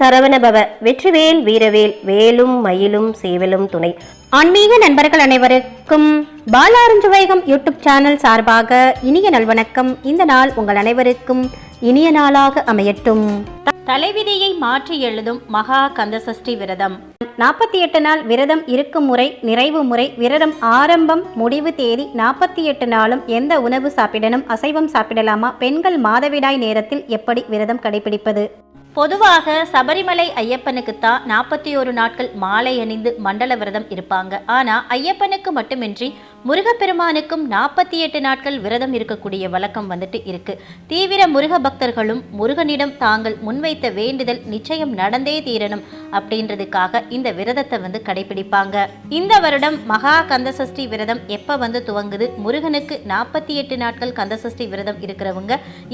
சரவணபவ வெற்றிவேல் வீரவேல் வேலும் மயிலும் சேவலும் துணை. ஆன்மீக நண்பர்கள் அனைவருக்கும் பாலாரஞ்சுவைகம் யூடியூப் சேனல் சார்பாக இனிய நல்வணக்கம். இந்த நாள் உங்கள் அனைவருக்கும் இனிய நாளாக அமையட்டும். தலைவிதியை மாற்றி எழுதும் மகா கந்தசஷ்டி விரதம். நாற்பத்தி எட்டு நாள் விரதம் இருக்கும் முறை நிறைவு முறை விரதம் ஆரம்பம் முடிவு தேதி நாற்பத்தி எட்டு நாளும் எந்த உணவு சாப்பிடணும் அசைவம் சாப்பிடலாமா பெண்கள் மாதவிடாய் நேரத்தில் எப்படி விரதம் கடைபிடிப்பது? பொதுவாக சபரிமலை ஐயப்பனுக்குத்தான் நாற்பத்தி ஒரு நாட்கள் மாலை அணிந்து மண்டல விரதம் இருப்பாங்க. ஆனால் ஐயப்பனுக்கு மட்டுமின்றி முருகப்பெருமானுக்கும் நாற்பத்தி எட்டு நாட்கள் விரதம் இருக்கக்கூடிய வழக்கம் வந்துட்டு இருக்கு. தீவிர முருக பக்தர்களும் முருகனிடம் தாங்கள் முன்வைத்த வேண்டுதல் நிச்சயம் நடந்தே தீரணும் அப்படின்றதுக்காக இந்த விரதத்தை வந்து கடைபிடிப்பாங்க. இந்த வருடம் மகா கந்தசஷ்டி விரதம் எப்ப வந்து துவங்குது? முருகனுக்கு நாற்பத்தி எட்டு நாட்கள் கந்தசஷ்டி விரதம் இருக்கிறவங்க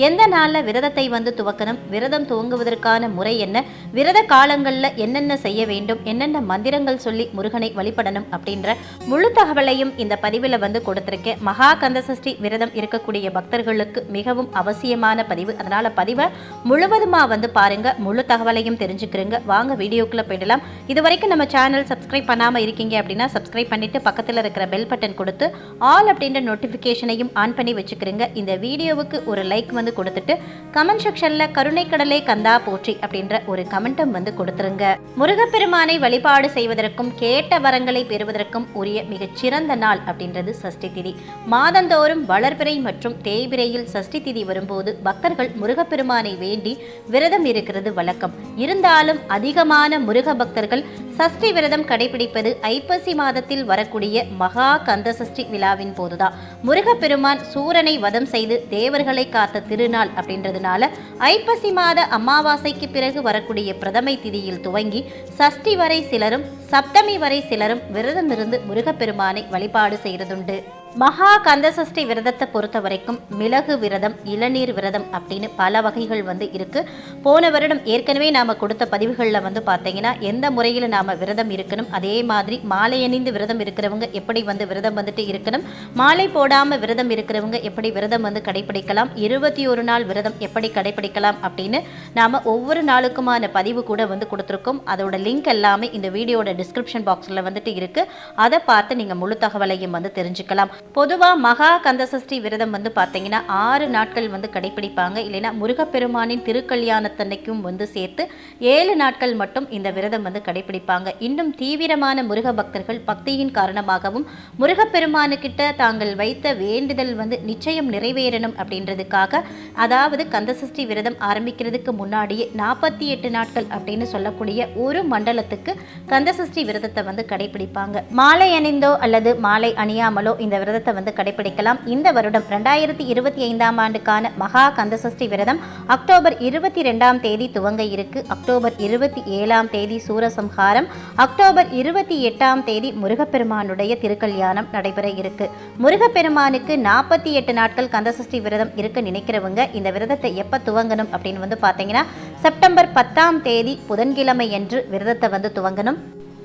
எந்த நாள்ல விரதத்தை வந்து துவக்கணும்? விரதம் துவங்குவதற்கான முறை என்ன? விரத காலங்கள்ல என்னென்ன செய்ய வேண்டும்? என்னென்ன மந்திரங்கள் சொல்லி முருகனை வழிபடணும் அப்படின்ற முழு தகவலையும் இந்த பதிவில் வந்து கொடுத்துருக்கேன். மகா கந்த சஷ்டி விரதம் இருக்கக்கூடிய பக்தர்களுக்கு மிகவும் அவசியமான பதிவு. அதனால பதிவை முழுவதுமா வந்து பாருங்க. முழு தகவலையும் தெரிஞ்சுக்கிறீங்க. வாங்க வீடியோக்குள்ள போயிடலாம். இது வரைக்கும் நம்ம சேனல் சப்ஸ்கிரைப் பண்ணாம இருக்கீங்க அப்படின்னா சப்ஸ்கிரைப் பண்ணிட்டு பக்கத்தில் இருக்கிற பெல் பட்டன் கொடுத்து ஆல் அப்படின்ற நோட்டிஃபிகேஷனையும் ஆன் பண்ணி வச்சுக்கிறீங்க. இந்த வீடியோவுக்கு ஒரு லைக் வந்து கொடுத்துட்டு கமெண்ட் செக்ஷன்ல கருணை கடலை கந்தா போற்றி அப்படின்ற ஒரு கமெண்ட்டும் வந்து கொடுத்துருங்க. முருகப்பெருமானை வழிபாடு செய்வதற்கும் கேட்ட வரங்களை பெறுவதற்கும் உரிய மிகச்சிறந்த நாள் நாள் அப்படின்றது சஷ்டி திதி. மாதந்தோறும் வளர்பிறை மற்றும் தேய்பிரையில் சஷ்டி திதி வரும்போது பக்தர்கள் முருகப்பெருமானை வேண்டி விரதம் இருக்கிறது வழக்கம். இருந்தாலும் அதிகமான முருக பக்தர்கள் சஷ்டி விரதம் கடைபிடிப்பது ஐப்பசி மாதத்தில் வரக்கூடிய மகா கந்த சஷ்டி விழாவின் போதுதான். முருகப்பெருமான் சூரனை வதம் செய்து தேவர்களை காத்த திருநாள் அப்படின்றதுனால ஐப்பசி மாத அமாவாசைக்கு பிறகு வரக்கூடிய பிரதமை திதியில் துவங்கி சஷ்டி வரை சிலரும் சப்தமி வரை சிலரும் விரதம் இருந்து முருகப்பெருமானை வழிபாடு செய்கிறதுண்டு மகா கந்தசஷ்டி விரதத்தை பொறுத்த வரைக்கும் மிளகு விரதம் இளநீர் விரதம் அப்படின்னு பல வகைகள் வந்து இருக்குது போன வருடம் ஏற்கனவே நாம் கொடுத்த பதிவுகளில் வந்து பார்த்தீங்கன்னா எந்த முறையில் நாம் விரதம் இருக்கணும் அதே மாதிரி மாலை அணிந்து விரதம் இருக்கிறவங்க எப்படி வந்து விரதம் வந்துட்டு இருக்கணும் மாலை போடாமல் விரதம் இருக்கிறவங்க எப்படி விரதம் வந்து கடைபிடிக்கலாம் இருபத்தி ஒரு நாள் விரதம் எப்படி கடைபிடிக்கலாம் அப்படின்னு நாம் ஒவ்வொரு நாளுக்குமான பதிவு கூட வந்து கொடுத்துருக்கோம். அதோட லிங்க் எல்லாமே இந்த வீடியோட டிஸ்கிரிப்ஷன் பாக்ஸில் வந்துட்டு இருக்குது அதை பார்த்து நீங்கள் முழு தகவலையும் வந்து தெரிஞ்சுக்கலாம். பொதுவாக மகா கந்தசஷ்டி விரதம் வந்து பார்த்தீங்கன்னா ஆறு நாட்கள் வந்து கடைபிடிப்பாங்க இல்லைன்னா முருகப்பெருமானின் திருக்கல்யாணத்தன்னைக்கும் வந்து சேர்த்து ஏழு நாட்கள் மட்டும் இந்த விரதம் வந்து கடைபிடிப்பாங்க இன்னும் தீவிரமான முருக பக்தர்கள் பக்தியின் காரணமாகவும் முருகப்பெருமானுக்கிட்ட தாங்கள் வைத்த வேண்டுதல் வந்து நிச்சயம் நிறைவேறணும் அப்படின்றதுக்காக அதாவது கந்தசஷ்டி விரதம் ஆரம்பிக்கிறதுக்கு முன்னாடியே நாற்பத்தி எட்டு நாட்கள் அப்படின்னு சொல்லக்கூடிய ஒரு மண்டலத்துக்கு கந்தசஷ்டி விரதத்தை வந்து கடைபிடிப்பாங்க மாலை அணிந்தோ அல்லது மாலை அணியாமலோ இந்த விரதத்தை வந்து கடைபிடிக்கலாம். இந்த வருடம் ரெண்டாயிரத்தி இருபத்தி ஐந்தாம் ஆண்டுக்கான மகா கந்தசஷ்டி விரதம் அக்டோபர் இருபத்தி ரெண்டாம் தேதி துவங்க இருக்கு. அக்டோபர் இருபத்தி ஏழாம் தேதி சூரசம்ஹாரம். அக்டோபர் இருபத்தி எட்டாம் தேதி முருகப்பெருமானுடைய திருக்கல்யாணம் நடைபெற இருக்கு. முருகப்பெருமானுக்கு நாற்பத்தி எட்டு நாட்கள் கந்தசஷ்டி விரதம் இருக்க நினைக்கிறவங்க இந்த விரதத்தை எப்போ துவங்கணும் அப்படின்னு வந்து பார்த்தீங்கன்னா செப்டம்பர் பத்தாம் தேதி புதன்கிழமை என்று விரதத்தை வந்து துவங்கணும்.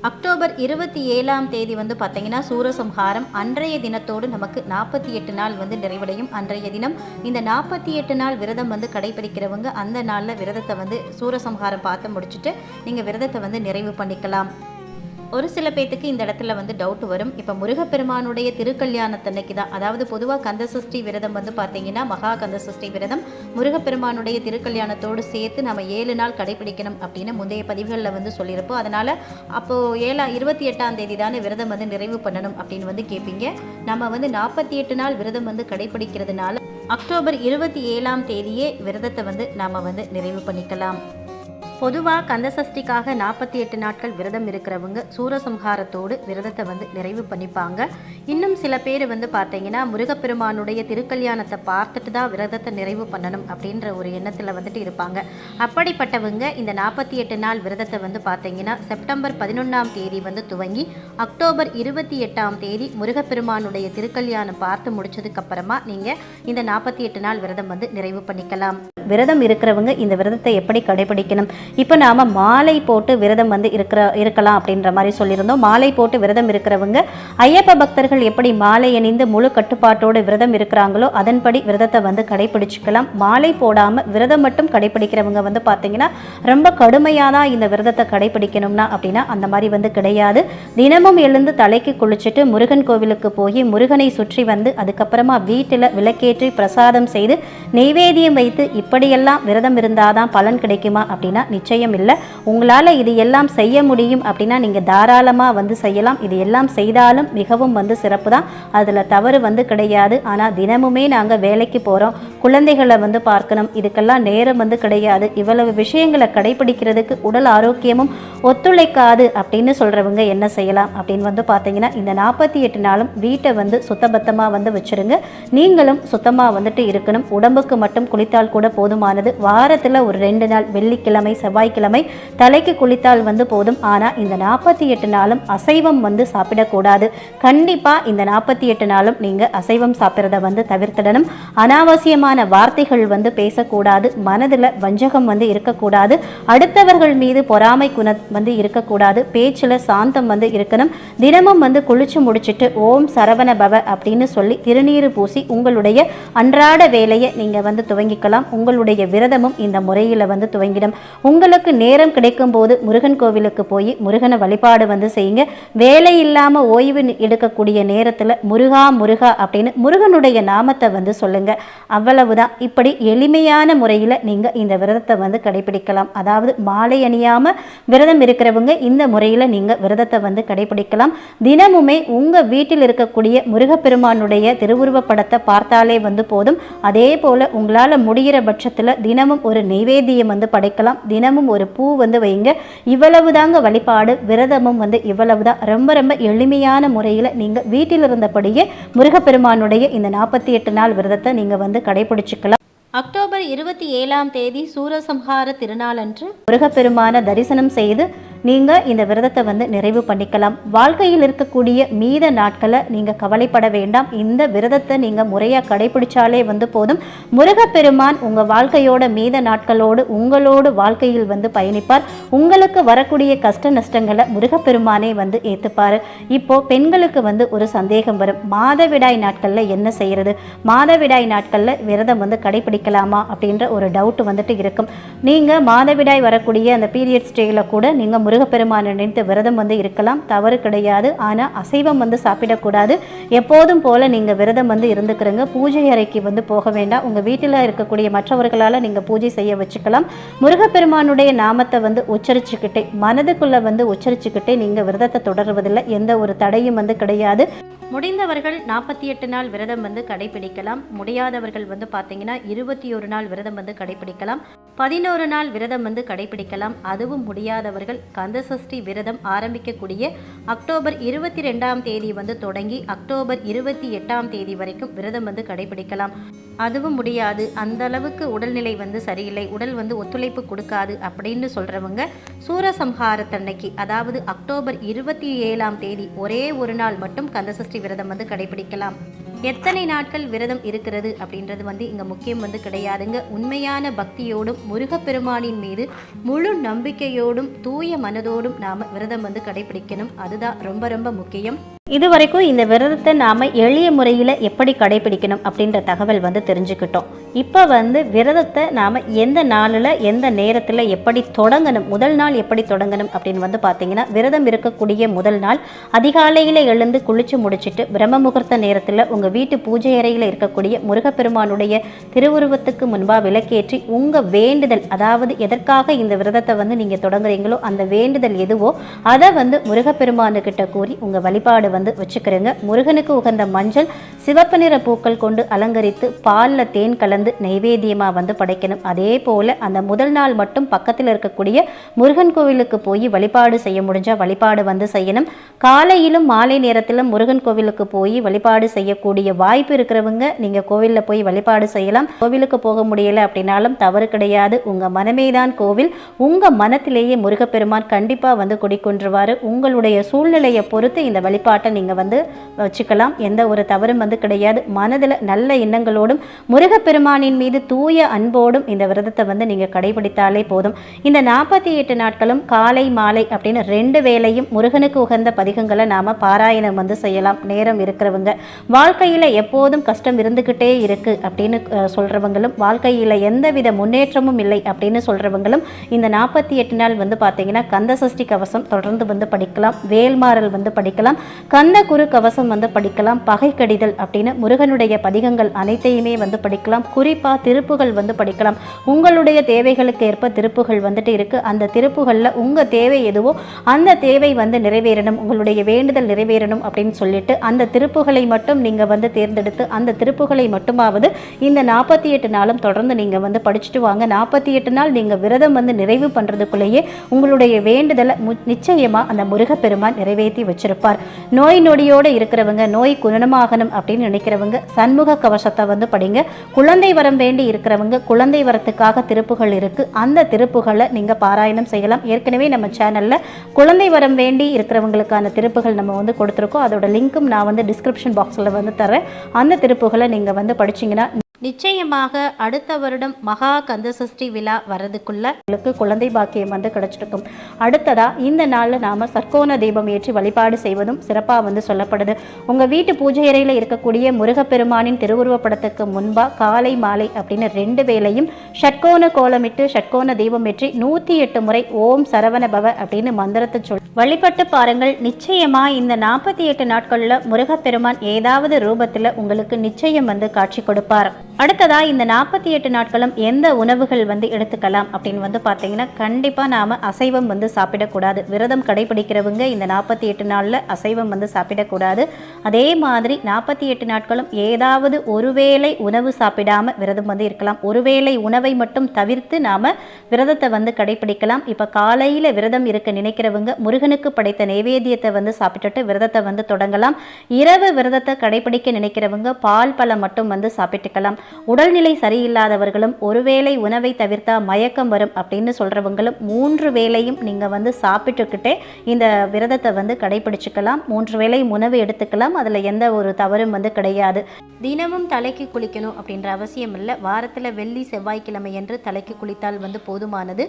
அக்டோபர் இருபத்தி ஏழாம் தேதி வந்து பார்த்தீங்கன்னா சூரசம்ஹாரம் அன்றைய தினத்தோடு நமக்கு நாற்பத்தி எட்டு நாள் வந்து நிறைவடையும். அன்றைய தினம் இந்த நாற்பத்தி எட்டு நாள் விரதம் வந்து கடைபிடிக்கிறவங்க அந்த நாளில் விரதத்தை வந்து சூரசம்ஹாரம் பார்த்து முடிச்சுட்டு நீங்கள் விரதத்தை வந்து நிறைவு பண்ணிக்கலாம். ஒரு சில பேத்துக்கு இந்த இடத்துல வந்து டவுட் வரும். இப்போ முருகப்பெருமானுடைய திருக்கல்யாணத்தன்னைக்கு தான் அதாவது பொதுவாக கந்தசஷ்டி விரதம் வந்து பார்த்தீங்கன்னா மகா கந்தசஷ்டி விரதம் முருகப்பெருமானுடைய திருக்கல்யாணத்தோடு சேர்த்து நம்ம ஏழு நாள் கடைபிடிக்கணும் அப்படின்னு முந்தைய பதிவுகளில் வந்து சொல்லியிருப்போம். அதனால் அப்போது ஏழா இருபத்தி எட்டாம் தேதி தானே விரதம் வந்து நிறைவு பண்ணணும் அப்படின்னு வந்து கேட்பீங்க நம்ம வந்து நாற்பத்தி எட்டு நாள் விரதம் வந்து கடைபிடிக்கிறதுனால அக்டோபர் இருபத்தி ஏழாம் தேதியே விரதத்தை வந்து நாம் வந்து நிறைவு பண்ணிக்கலாம். பொதுவாக கந்தசஷ்டிக்காக நாற்பத்தி எட்டு நாட்கள் விரதம் இருக்கிறவங்க சூரசம்ஹாரத்தோடு விரதத்தை வந்து நிறைவு பண்ணிப்பாங்க. இன்னும் சில பேர் வந்து பார்த்தீங்கன்னா முருகப்பெருமானுடைய திருக்கல்யாணத்தை பார்த்துட்டு தான் விரதத்தை நிறைவு பண்ணணும் அப்படின்ற ஒரு எண்ணத்தில் வந்துட்டு இருப்பாங்க. அப்படிப்பட்டவங்க இந்த நாற்பத்தி எட்டு நாள் விரதத்தை வந்து பார்த்தீங்கன்னா செப்டம்பர் பதினொன்றாம் தேதி வந்து துவங்கி அக்டோபர் இருபத்தி எட்டாம் தேதி முருகப்பெருமானுடைய திருக்கல்யாணம் பார்த்து முடிச்சதுக்கு அப்புறமா நீங்கள் இந்த நாற்பத்தி எட்டு நாள் விரதம் வந்து நிறைவு பண்ணிக்கலாம். விரதம் இருக்கிறவங்க இந்த விரதத்தை எப்படி கடைபிடிக்கணும்? இப்போ நாம் மாலை போட்டு விரதம் வந்து இருக்கிற இருக்கலாம் அப்படின்ற மாதிரி சொல்லியிருந்தோம். மாலை போட்டு விரதம் இருக்கிறவங்க ஐயப்ப பக்தர்கள் எப்படி மாலை அணிந்து முழு கட்டுப்பாட்டோடு விரதம் இருக்கிறாங்களோ அதன்படி விரதத்தை வந்து கடைபிடிச்சிக்கலாம். மாலை போடாமல் விரதம் மட்டும் கடைபிடிக்கிறவங்க வந்து பார்த்தீங்கன்னா ரொம்ப கடுமையாக தான் இந்த விரதத்தை கடைபிடிக்கணும்னா அப்படின்னா அந்த மாதிரி வந்து கிடையாது. தினமும் எழுந்து தலைக்கு குளிச்சுட்டு முருகன் கோவிலுக்கு போய் முருகனை சுற்றி வந்து அதுக்கப்புறமா வீட்டில் விளக்கேற்றி பிரசாதம் செய்து நெய்வேதியம் வைத்து இப்படி இப்படியெல்லாம் விரதம் இருந்தால் தான் பலன் கிடைக்குமா அப்படின்னா நிச்சயம் இல்லை. உங்களால் இது எல்லாம் செய்ய முடியும் அப்படின்னா நீங்கள் தாராளமாக வந்து செய்யலாம். இது எல்லாம் செய்தாலும் மிகவும் வந்து சிறப்பு தான் அதில் தவறு வந்து கிடையாது. ஆனால் தினமுமே நாங்கள் வேலைக்கு போகிறோம் குழந்தைகளை வந்து பார்க்கணும். இதுக்கெல்லாம் நேரம் வந்து கிடையாது. இவ்வளவு விஷயங்களை கடைபிடிக்கிறதுக்கு உடல் ஆரோக்கியமும் ஒத்துழைக்காது அப்படின்னு சொல்கிறவங்க என்ன செய்யலாம் அப்படின்னு வந்து பார்த்தீங்கன்னா இந்த நாற்பத்தி எட்டு நாளும் வீட்டை வந்து சுத்தபத்தமாக வந்து வச்சுருங்க. நீங்களும் சுத்தமாக வந்துட்டு இருக்கணும். உடம்புக்கு மட்டும் குளித்தால் கூட போதுமானது. வாரத்தில் ஒரு ரெண்டு நாள் வெள்ளிக்கிழமை செவ்வாய்க்கிழமை தலைக்கு குளித்தால் வந்து போதும். ஆனால் இந்த நாற்பத்தி எட்டு நாளும் அசைவம் வந்து சாப்பிடக்கூடாது. கண்டிப்பாக இந்த நாற்பத்தி எட்டு நாளும் நீங்கள் அசைவம் சாப்பிட்றத வந்து தவிர்த்திடணும். அனாவசியமான வார்த்தைகள் வந்து பேசக்கூடாது. மனதில் வஞ்சகம் வந்து இருக்கக்கூடாது. அடுத்தவர்கள் மீது பொறாமை குண வந்து இருக்கக்கூடாது. பேச்சில் சாந்தம் வந்து இருக்கணும். தினமும் வந்து குளிச்சு முடிச்சுட்டு ஓம் சரவண பவ அப்படின்னு சொல்லி திருநீறு பூசி உங்களுடைய அன்றாட வேலையை நீங்கள் வந்து துவங்கிக்கலாம். உங்கள் உங்களுடைய விரதமும் இந்த முறையில் வந்து துவங்கிடும். உங்களுக்கு நேரம் கிடைக்கும் போது முருகன் கோவிலுக்கு போய் முருகனை வழிபாடு வந்து செய்யுங்க. வேலை இல்லாமல் ஓய்வு எடுக்கக்கூடிய நேரத்தில் முருகா முருகா அப்படின்னு முருகனுடைய நாமத்தை வந்து சொல்லுங்க. அவ்வளவுதான். இப்படி எளிமையான முறையில் நீங்கள் இந்த விரதத்தை வந்து கடைபிடிக்கலாம். அதாவது மாலை அணியாமல் விரதம் இருக்கிறவங்க இந்த முறையில் நீங்கள் விரதத்தை வந்து கடைபிடிக்கலாம். தினமுமே உங்கள் வீட்டில் இருக்கக்கூடிய முருகப்பெருமானுடைய திருவுருவப் படத்தை பார்த்தாலே வந்து போதும். அதே போல் உங்களால் முடிகிற பட்சத்தில் தினமும் ஒரு நெய்வேத்தியம் வந்து படைக்கலாம். தினமும் ஒரு பூ வந்து வைங்க. இவ்வளவு தாங்க வழிபாடு. விரதமும் வந்து இவ்வளவு தான் ரொம்ப ரொம்ப எளிமையான முறையில் நீங்கள் வீட்டில் இருந்தபடியே முருகப்பெருமானுடைய இந்த நாற்பத்தி எட்டு நாள் விரதத்தை நீங்கள் வந்து கடைபிடிச்சுக்கலாம். அக்டோபர் இருபத்தி ஏழாம் தேதி சூரசம்ஹார திருநாளன்று முருகப்பெருமான தரிசனம் செய்து நீங்கள் இந்த விரதத்தை வந்து நிறைவு பண்ணிக்கலாம். வாழ்க்கையில் இருக்கக்கூடிய மீத நாட்களை நீங்கள் கவலைப்பட வேண்டாம். இந்த விரதத்தை நீங்கள் முறையாக கடைபிடிச்சாலே வந்து போதும். முருகப்பெருமான் உங்கள் வாழ்க்கையோட மீத நாட்களோடு உங்களோடு வாழ்க்கையில் வந்து பயணிப்பார். உங்களுக்கு வரக்கூடிய கஷ்ட நஷ்டங்களை முருகப்பெருமானே வந்து ஏற்றுப்பார் இப்போது பெண்களுக்கு வந்து ஒரு சந்தேகம் வரும். மாதவிடாய் நாட்களில் என்ன செய்கிறது மாதவிடாய் நாட்களில் விரதம் வந்து கடைபிடிக்கலாமா அப்படின்ற ஒரு டவுட் வந்துட்டு இருக்கும். நீங்கள் மாதவிடாய் வரக்கூடிய அந்த பீரியட்ஸ் ஸ்டேயில் கூட நீங்கள் முருகப்பெருமானை நினைத்து விரதம் வந்து இருக்கலாம். தவறு கிடையாது. ஆனால் அசைவம் வந்து சாப்பிடக்கூடாது. எப்போதும் போல் நீங்கள் விரதம் வந்து இருந்துக்கிறங்க. பூஜை அறைக்கு வந்து போக வேண்டாம். உங்கள் வீட்டில் இருக்கக்கூடிய மற்றவர்களால் நீங்கள் பூஜை செய்ய வச்சுக்கலாம். முருகப்பெருமானுடைய நாமத்தை வந்து உச்சரிச்சுக்கிட்டே மனதுக்குள்ளே வந்து உச்சரிச்சுக்கிட்டே நீங்கள் விரதத்தை தொடர்வதில்லை. எந்த ஒரு தடையும் வந்து கிடையாது. முடிந்தவர்கள் நாற்பத்தி எட்டு நாள் விரதம் வந்து கடைபிடிக்கலாம். முடியாதவர்கள் வந்து பார்த்தீங்கன்னா இருபத்தி ஒரு நாள் விரதம் வந்து கடைபிடிக்கலாம். பதினோரு நாள் விரதம் வந்து கடைபிடிக்கலாம். அதுவும் முடியாதவர்கள் கந்தசஷ்டி விரதம் ஆரம்பிக்கக்கூடிய அக்டோபர் இருபத்தி ரெண்டாம் தேதி வந்து தொடங்கி அக்டோபர் இருபத்தி எட்டாம் தேதி வரைக்கும் விரதம் வந்து கடைபிடிக்கலாம். அதுவும் முடியாது. அந்த அளவுக்கு உடல்நிலை வந்து சரியில்லை. உடல் வந்து ஒத்துழைப்பு கொடுக்காது அப்படின்னு சொல்கிறவங்க சூரசம்ஹாரத்தன்னைக்கு அதாவது அக்டோபர் இருபத்தி ஏழாம் தேதி ஒரே ஒரு நாள் மட்டும் கந்தசஷ்டி விரதம் வந்து கடைபிடிக்கலாம். எத்தனை நாட்கள் விரதம் இருக்கிறது அப்படின்றது வந்து இங்கே முக்கியம் வந்து கிடையாதுங்க. உண்மையான பக்தியோடும் முருகப்பெருமானின் மீது முழு நம்பிக்கையோடும் தூய மனதோடும் நாம் விரதம் வந்து கடைபிடிக்கணும். அதுதான் ரொம்ப ரொம்ப முக்கியம். இது வரைக்கும் இந்த விரதத்தை நாம் எளிய முறையில் எப்படி கடைபிடிக்கணும் அப்படின்ற தகவல் வந்து தெரிஞ்சுக்கிட்டோம். இப்போ வந்து விரதத்தை நாம் எந்த நாளில் எந்த நேரத்தில் எப்படி தொடங்கணும் முதல் நாள் எப்படி தொடங்கணும் அப்படின்னு வந்து பார்த்தீங்கன்னா விரதம் இருக்கக்கூடிய முதல் நாள் அதிகாலையில் எழுந்து குளித்து முடிச்சிட்டு பிரம்ம முகூர்த்த நேரத்தில் உங்கள் வீட்டு பூஜை அறையில் இருக்கக்கூடிய முருகப்பெருமானுடைய திருவுருவத்துக்கு முன்பாக விளக்கேற்றி உங்கள் வேண்டுதல் அதாவது எதற்காக இந்த விரதத்தை வந்து நீங்கள் தொடங்குறீங்களோ அந்த வேண்டுதல் எதுவோ அதை வந்து முருகப்பெருமானுக்கிட்ட கூறி உங்கள் வழிபாடு வந்து வச்சுக்கிறேங்க. முருகனுக்கு உகந்த மஞ்சள் சிவப்பு நிற பூக்கள் கொண்டு அலங்கரித்து பாலில் தேன் கலந்து நைவேத்தியமாக வந்து படைக்கணும். அதே போல் அந்த முதல் நாள் மட்டும் பக்கத்தில் இருக்கக்கூடிய முருகன் கோவிலுக்கு போய் வழிபாடு செய்ய முடிஞ்சால் வழிபாடு வந்து செய்யணும். காலையிலும் மாலை நேரத்திலும் முருகன் கோவிலுக்கு போய் வழிபாடு செய்யக்கூடிய வாய்ப்பு இருக்கிறவங்க நீங்கள் கோவிலில் போய் வழிபாடு செய்யலாம். கோவிலுக்கு போக முடியலை அப்படின்னாலும் தவறு கிடையாது. உங்கள் மனமே தான் கோவில். உங்கள் மனத்திலேயே முருகப்பெருமான் கண்டிப்பாக வந்து குடிக்கொன்றுவார் உங்களுடைய சூழ்நிலையை பொறுத்து இந்த வழிபாட்டை நீங்கள் வந்து வச்சுக்கலாம். எந்த ஒரு தவறும் வந்து கிடையாது. மனதில் நல்ல எண்ணங்களோடும் முருகப்பெருமான் முருகப்பெருமானின் மீது தூய அன்போடும் இந்த விரதத்தை வந்து நீங்கள் கடைபிடித்தாலே போதும். இந்த நாற்பத்தி எட்டு நாட்களும் காலை மாலை அப்படின்னு ரெண்டு வேளையும் முருகனுக்கு உகந்த பதிகங்களை நாம் பாராயணம் வந்து செய்யலாம். நேரம் இருக்கிறவங்க. வாழ்க்கையில் எப்போதும் கஷ்டம் இருந்துக்கிட்டே இருக்குது அப்படின்னு சொல்கிறவங்களும் வாழ்க்கையில் எந்தவித முன்னேற்றமும் இல்லை அப்படின்னு சொல்கிறவங்களும் இந்த நாற்பத்தி எட்டு நாள் வந்து பார்த்தீங்கன்னா கந்த சஷ்டி கவசம் தொடர்ந்து வந்து படிக்கலாம். வேல்மாறல் வந்து படிக்கலாம். கந்த குரு கவசம் வந்து படிக்கலாம். பகை கடிதல் அப்படின்னு முருகனுடைய பதிகங்கள் அனைத்தையுமே வந்து படிக்கலாம். குறிப்பாக திருப்புகள் வந்து படிக்கலாம். உங்களுடைய தேவைகளுக்கு ஏற்ப திருப்புகள் வந்துட்டு இருக்கு. அந்த திருப்புகளில் உங்கள் தேவை எதுவோ அந்த தேவை வந்து நிறைவேறணும். உங்களுடைய வேண்டுதல் நிறைவேறணும் அப்படின்னு சொல்லிட்டு அந்த திருப்புகளை மட்டும் நீங்கள் வந்து தேர்ந்தெடுத்து அந்த திருப்புகளை மட்டுமாவது இந்த நாற்பத்தி எட்டு நாளும் தொடர்ந்து நீங்கள் வந்து படிச்சுட்டு வாங்க. நாற்பத்தி எட்டு நாள் நீங்கள் விரதம் வந்து நிறைவு பண்ணுறதுக்குள்ளேயே உங்களுடைய வேண்டுதலை மு நிச்சயமாக அந்த முருகப்பெருமான் நிறைவேற்றி வச்சிருப்பார். நோய் நொடியோடு இருக்கிறவங்க நோய் குணமாகணும் அப்படின்னு நினைக்கிறவங்க சண்முக கவசத்தை வந்து படிங்க. குழந்தை வரம் வேண்டி இருக்கிறவங்க குழந்தை வரத்துக்காக திருப்புகள் இருக்கு. அந்த திருப்புகளை நீங்க பாராயணம் செய்யலாம். ஏற்கனவே நம்ம சேனல்ல குழந்தை வரம் வேண்டி இருக்கிறவங்களுக்கான திருப்புகள் நம்ம வந்து கொடுத்துருக்கோம். அதோட லிங்க்கும் நான் வந்து டிஸ்கிரிப்ஷன் பாக்ஸில் வந்து தரேன் அந்த திருப்புகளை நீங்கள் வந்து படிச்சீங்கன்னா நிச்சயமாக அடுத்த வருடம் மகா கந்த சஷ்டி விழா வர்றதுக்குள்ள உங்களுக்கு குழந்தை பாக்கியம் வந்து கிடைச்சிருக்கும். அடுத்ததா இந்த நாளில் நாம சர்க்கோண தீபம் ஏற்றி வழிபாடு செய்வதும் சிறப்பாக வந்து சொல்லப்படுது. உங்க வீட்டு பூஜை அறையில் இருக்கக்கூடிய முருகப்பெருமானின் திருவுருவப்படத்துக்கு முன்பாக காலை மாலை அப்படின்னு ரெண்டு வேளையும் ஷட்கோண கோலமிட்டு ஷட்கோண தீபம் ஏற்றி நூற்றி எட்டு முறை ஓம் சரவண பவ அப்படின்னு மந்திரத்தை சொல் வழிபட்டு பாருங்கள். நிச்சயமா இந்த நாற்பத்தி எட்டு நாட்களில் முருகப்பெருமான் ஏதாவது ரூபத்தில் உங்களுக்கு நிச்சயம் வந்து காட்சி கொடுப்பார். அடுத்ததாக இந்த நாற்பத்தி எட்டு நாட்களும் எந்த உணவுகள் வந்து எடுத்துக்கலாம் அப்படின்னு வந்து பார்த்தீங்கன்னா கண்டிப்பாக நாம் அசைவம் வந்து சாப்பிடக்கூடாது. விரதம் கடைபிடிக்கிறவங்க இந்த நாற்பத்தி எட்டு நாளில் அசைவம் வந்து சாப்பிடக்கூடாது. அதே மாதிரி நாற்பத்தி எட்டு நாட்களும் ஏதாவது ஒருவேளை உணவு சாப்பிடாம விரதம் வந்து இருக்கலாம். ஒருவேளை உணவை மட்டும் தவிர்த்து நாம் விரதத்தை வந்து கடைபிடிக்கலாம். இப்போ காலையில் விரதம் இருக்க நினைக்கிறவங்க முருகனுக்கு படைத்த நைவேத்தியத்தை வந்து சாப்பிட்டுட்டு விரதத்தை வந்து தொடங்கலாம். இரவு விரதத்தை கடைபிடிக்க நினைக்கிறவங்க பால் பழம் மட்டும் வந்து சாப்பிட்டுக்கலாம். உடல்நிலை சரியில்லாதவர்களும் ஒருவேளை உணவை தவிர்த்தா மயக்கம் வரும் அப்படின்னு சொல்கிறவங்களும் மூன்று வேளையும் நீங்கள் வந்து சாப்பிட்டுக்கிட்டே இந்த விரதத்தை வந்து கடைபிடிச்சுக்கலாம். மூன்று வேளையும் உணவு எடுத்துக்கலாம். அதில் எந்த ஒரு தவறும் வந்து கிடையாது. தினமும் தலைக்கு குளிக்கணும் அப்படின்ற அவசியம் இல்லை. வாரத்தில் வெள்ளி செவ்வாய்க்கிழமை என்று தலைக்கு குளித்தால் வந்து போதுமானது.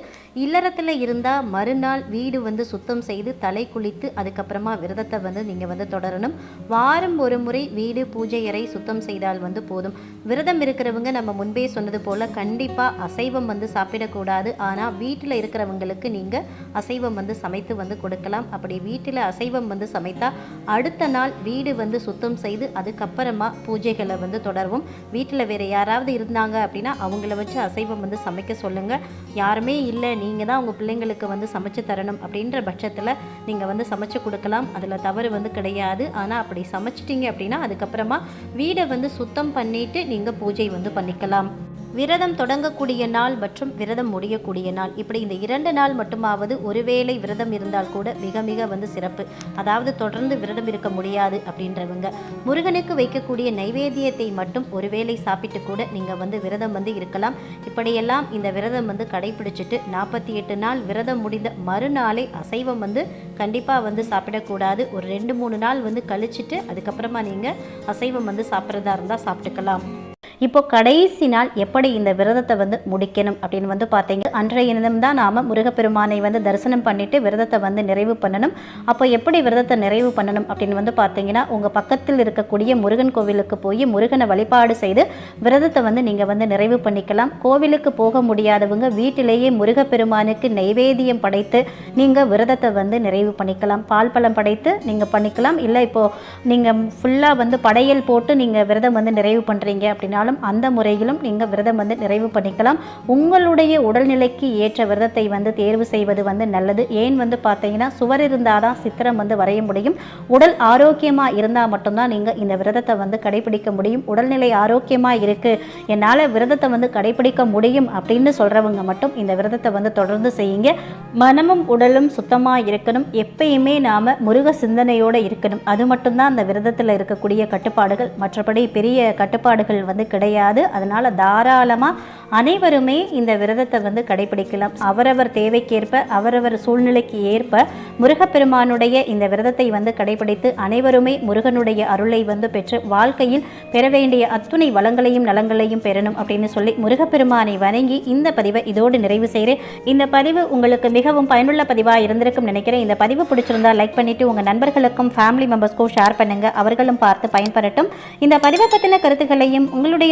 இல்லறத்தில் இருந்தால் மறுநாள் வீடு வந்து சுத்தம் செய்து தலை குளித்து அதுக்கப்புறமா விரதத்தை வந்து நீங்கள் வந்து தொடரணும். வாரம் ஒரு முறை வீடு பூஜை அறை சுத்தம் செய்தால் வந்து போதும். விரதம் இருக்கிறவங்க நம்ம முன்பே சொன்னது போல் கண்டிப்பாக அசைவம் வந்து சாப்பிடக்கூடாது. ஆனால் வீட்டில் இருக்கிறவங்களுக்கு நீங்கள் அசைவம் வந்து சமைத்து வந்து கொடுக்கலாம். அப்படி வீட்டில் அசைவம் வந்து சமைத்தா அடுத்த நாள் வீடு வந்து சுத்தம் செய்து அதுக்கப்புறமா பூஜைகளை வந்து தொடர்வோம். வீட்டில் வேறு யாராவது இருந்தாங்க அப்படின்னா அவங்கள வச்சு அசைவம் வந்து சமைக்க சொல்லுங்கள் யாருமே இல்லை நீங்கள் தான் உங்கள் பிள்ளைங்களுக்கு வந்து சமைச்சு தரணும் அப்படின்ற பட்சத்தில் நீங்கள் வந்து சமைச்சு கொடுக்கலாம். அதில் தவறு வந்து கிடையாது. ஆனால் அப்படி சமைச்சிட்டிங்க அப்படின்னா அதுக்கப்புறமா வீடை வந்து சுத்தம் பண்ணிட்டு நீங்கள் பூஜை பூஜை வந்து பண்ணிக்கலாம். விரதம் தொடங்கக்கூடிய நாள் மற்றும் விரதம் முடியக்கூடிய நாள். இப்படி இந்த இரண்டு நாள் மட்டுமாவது ஒருவேளை விரதம் இருந்தால் கூட மிக மிக வந்து சிறப்பு. அதாவது தொடர்ந்து விரதம் இருக்க முடியாது அப்படின்றவங்க. முருகனுக்கு வைக்கக்கூடிய நைவேத்தியத்தை மட்டும் ஒருவேளை சாப்பிட்டு கூட நீங்கள் வந்து விரதம் வந்து இருக்கலாம். இப்படியெல்லாம் இந்த விரதம் வந்து கடைபிடிச்சிட்டு நாற்பத்தி எட்டு நாள் விரதம் முடிந்த மறுநாளே அசைவம் வந்து கண்டிப்பாக வந்து சாப்பிடக்கூடாது. ஒரு ரெண்டு மூணு நாள் வந்து கழிச்சிட்டு அதுக்கப்புறமா நீங்கள் அசைவம் வந்து சாப்பிட்றதா இருந்தால் சாப்பிட்டுக்கலாம். இப்போ கடைசி நாள் எப்படி இந்த விரதத்தை வந்து முடிக்கணும் அப்படின்னு வந்து பார்த்தீங்க. அன்றைய தினம் தான் நாம் முருகப்பெருமானை வந்து தரிசனம் பண்ணிட்டு விரதத்தை வந்து நிறைவு பண்ணணும். அப்போ எப்படி விரதத்தை நிறைவு பண்ணணும் அப்படின்னு வந்து பார்த்தீங்கன்னா உங்கள் பக்கத்தில் இருக்கக்கூடிய முருகன் கோவிலுக்கு போய் முருகனை வழிபாடு செய்து விரதத்தை வந்து நீங்கள் வந்து நிறைவு பண்ணிக்கலாம். கோவிலுக்கு போக முடியாதவங்க வீட்டிலேயே முருகப்பெருமானுக்கு நைவேத்தியம் படைத்து நீங்கள் விரதத்தை வந்து நிறைவு பண்ணிக்கலாம். பால் பழம் படைத்து நீங்கள் பண்ணிக்கலாம். இல்லை இப்போது நீங்கள் ஃபுல்லாக வந்து படையல் போட்டு நீங்கள் விரதம் வந்து நிறைவு பண்ணுறீங்க அப்படின்னாலும் அந்த முறையிலும் நீங்கள் விரதம் வந்து நிறைவு பண்ணிக்கலாம். உங்களுடைய உடல்நிலைக்கு ஏற்ற விரதத்தை வந்து தேர்வு செய்வது வந்து நல்லது. ஏன் வந்து பார்த்தீங்கன்னா சுவர் இருந்தால் தான் சித்திரம் வந்து வரைய முடியும். உடல் ஆரோக்கியமாக இருந்தால் மட்டும்தான் நீங்கள் இந்த விரதத்தை வந்து கடைபிடிக்க முடியும். உடல்நிலை ஆரோக்கியமாக இருக்குது என்னால் விரதத்தை வந்து கடைபிடிக்க முடியும் அப்படின்னு சொல்கிறவங்க மட்டும் இந்த விரதத்தை வந்து தொடர்ந்து செய்யுங்க. மனமும் உடலும் சுத்தமாக இருக்கணும். எப்பயுமே நாம் முருக சிந்தனையோடு இருக்கணும். அது மட்டும்தான் அந்த விரதத்தில் இருக்கக்கூடிய கட்டுப்பாடுகள். மற்றபடி பெரிய கட்டுப்பாடுகள் வந்து கிடையாது அதனால் தாராளமாக அனைவருமே இந்த விரதத்தை வந்து கடைபிடிக்கலாம். அவரவர் தேவைக்கேற்ப அவரவர் சூழ்நிலைக்கு ஏற்ப முருகப்பெருமானுடைய இந்த விரதத்தை வந்து கடைபிடித்து அனைவருமே முருகனுடைய அருளை வந்து பெற்று வாழ்க்கையில் பெற வேண்டிய அத்துணை வளங்களையும் நலங்களையும் பெறணும் அப்படின்னு சொல்லி முருகப்பெருமானை வணங்கி இந்த பதிவை இதோடு நிறைவு செய்கிறேன். இந்த பதிவு உங்களுக்கு மிகவும் பயனுள்ள பதிவாக இருந்திருக்கும் நினைக்கிறேன். இந்த பதிவு பிடிச்சிருந்தா லைக் பண்ணிட்டு உங்கள் நண்பர்களுக்கும் ஃபேமிலி மெம்பர்ஸ்க்கும் ஷேர் பண்ணுங்க. அவர்களும் பார்த்து பயன்பெறட்டும். இந்த பதிவை பற்றின கருத்துக்களையும் உங்களுடைய